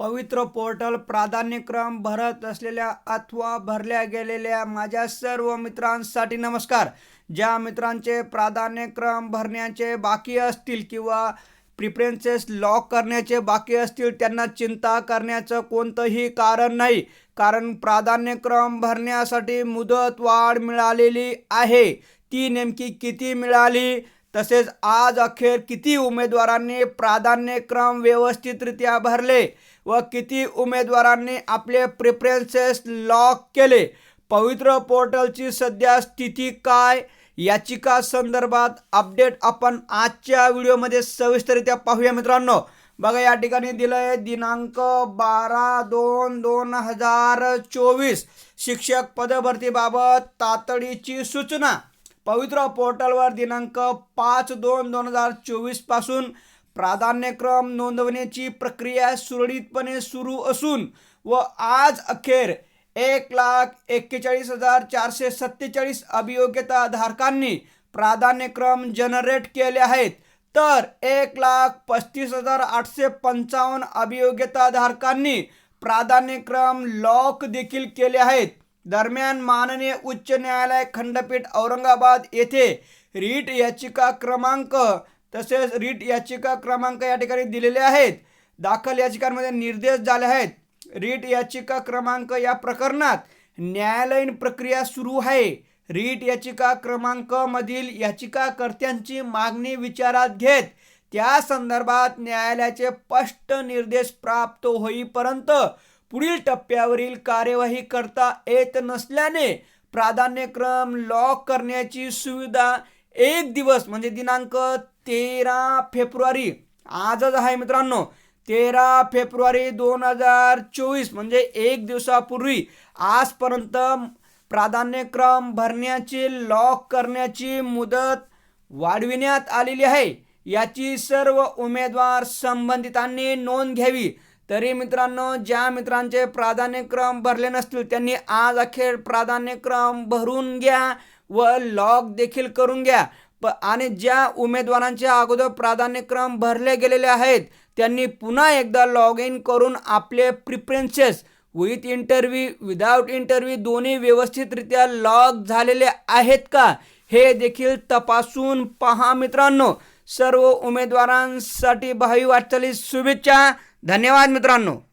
पवित्र पोर्टल प्राधान्यक्रम भरत असलेल्या अथवा भरल्या गेलेल्या माझ्या सर्व मित्रांसाठी नमस्कार. ज्या मित्रांचे प्राधान्यक्रम भरण्याचे बाकी असतील किंवा प्रिफरेन्सेस लॉक करण्याचे बाकी असतील त्यांना चिंता करण्याचं कोणतंही कारण नाही. कारण प्राधान्यक्रम भरण्यासाठी मुदत वाढ मिळालेली आहे. ती नेमकी किती मिळाली? तसेच आज अखेर किती उमेदवारांनी प्राधान्यक्रम व्यवस्थितरित्या भरले व किती उमेदवारांनी आपले प्रिफरन्सेस लॉक केले? पवित्र पोर्टलची सध्या स्थिती काय? याचिका संदर्भात अपडेट आपण आजच्या व्हिडिओमध्ये सविस्तरित्या पाहूया मित्रांनो. बघा या ठिकाणी दिलं आहे दिनांक बारा दोन दोन हजार चोवीस. शिक्षक पदभरतीबाबत तातडीची सूचना. पवित्र पोर्टलवर दिनांक पाच दोन दोन हजार चोवीसपासून प्राधान्यक्रम नोंदवण्याची प्रक्रिया सुरळीतपणे सुरू असून व आज अखेर एक लाख एक्केचाळीस हजार चारशे सत्तेचाळीस अभियोग्यता धारकांनी प्राधान्यक्रम जनरेट केले आहेत. तर एक लाख पस्तीस हजार आठशे पंचावन्न अभियोग्यता धारकांनी प्राधान्यक्रम लॉक देखील केले आहेत. दरम्यान माननीय उच्च न्यायालय खंडपीठ औरंगाबाद येथे रीट याचिका क्रमांक तसेच रीट याचिका क्रमांक या ठिकाणी दिलेले आहेत. दाखल याचिकांमध्ये निर्देश झाले आहेत. रीट याचिका क्रमांक या प्रकरणात न्यायालयीन प्रक्रिया सुरू आहे. रीट याचिका क्रमांकमधील याचिकाकर्त्यांची मागणी विचारात घेत त्या संदर्भात न्यायालयाचे स्पष्ट निर्देश प्राप्त होईपर्यंत पुढील टप्प्यावरील कार्यवाही करता येत नसल्याने प्राधान्यक्रम लॉक करण्याची सुविधा एक दिवस म्हणजे दिनांक तेरा फेब्रुवारी आजच आहे मित्रांनो तेरा फेब्रुवारी दोन हजार चोवीस म्हणजे एक दिवसापूर्वी आजपर्यंत प्राधान्यक्रम भरण्याची लॉक करण्याची मुदत वाढविण्यात आलेली आहे. याची सर्व उमेदवार संबंधितांनी नोंद घ्यावी. तरी मित्रांनो ज्या मित्रांचे प्राधान्यक्रम भरले नसतील त्यांनी आज अखेर प्राधान्यक्रम भरून घ्या व लॉग देखील करून घ्या. प आणि ज्या उमेदवारांच्या अगोदर प्राधान्यक्रम भरले गेलेले आहेत त्यांनी पुन्हा एकदा लॉग इन करून आपले preferences with interview without interview दोन्ही व्यवस्थितरित्या लॉक झालेले आहेत का हे देखील तपासून पहा मित्रांनो. सर्व उमेदवारांसाठी भावी वाटचालीस शुभेच्छा. धन्यवाद मित्रांनो.